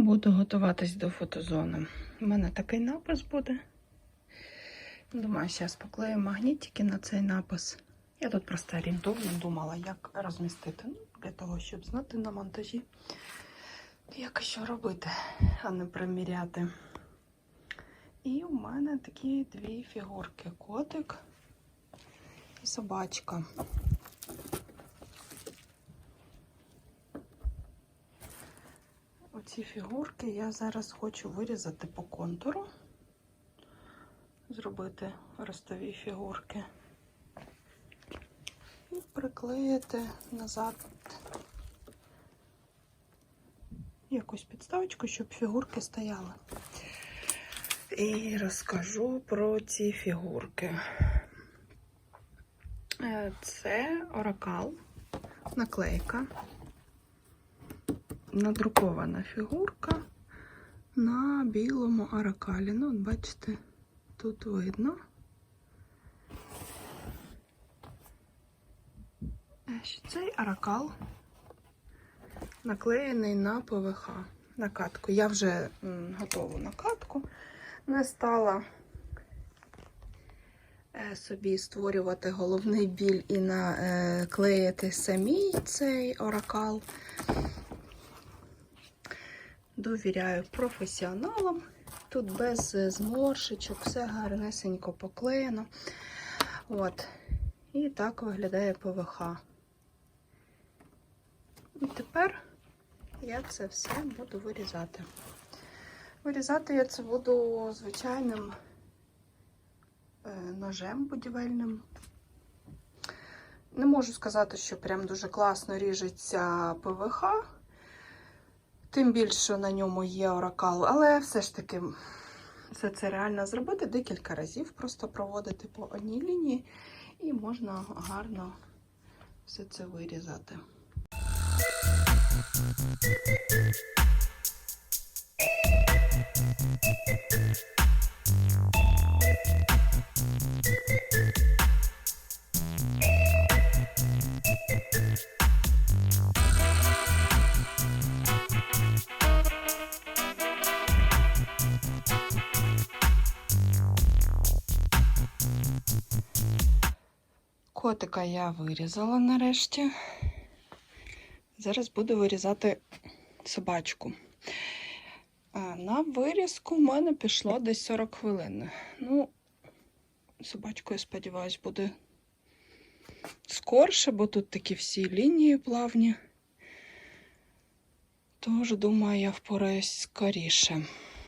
Буду готуватись до фотозони. У мене такий напис буде. Думаю, зараз поклею магнітики на цей напис. Я тут просто орієнтовно думала, як розмістити. Ну, для того, щоб знати на монтажі, як що робити, а не приміряти. І у мене такі дві фігурки: котик і собачка. Оці фігурки я зараз хочу вирізати по контуру, зробити ростові фігурки і приклеїти назад якусь підставочку, щоб фігурки стояли. І розкажу про ці фігурки. Е, Це оракал, наклейка надрукована фігурка на білому аракалі. Ну, от бачите, тут видно. Е, Цей аракал наклеєний на ПВХ, накатку. Я вже готову накатку. Не стала е, собі створювати головний біль і наклеїти самій цей оракал довіряю професіоналам. Тут без зморшечок, все гарнесенько поклеєно. От. І так виглядає ПВХ. І тепер я це все буду вирізати. Вирізати я це буду звичайним е, ножем будівельним. Не можу сказати, що прям дуже класно ріжеться ПВХ. Тим більше на ньому є оракал, але все ж таки все це реально зробити декілька разів, просто проводити по одній лінії, і можна гарно все це вирізати. Котика я вирізала нарешті. Зараз буду вирізати собачку. На вирізку в мене пішло десь 40 хвилин. Ну, собачку, я сподіваюся, буде скорше, бо тут такі всі лінії плавні. Тож, думаю, я впораюсь скоріше.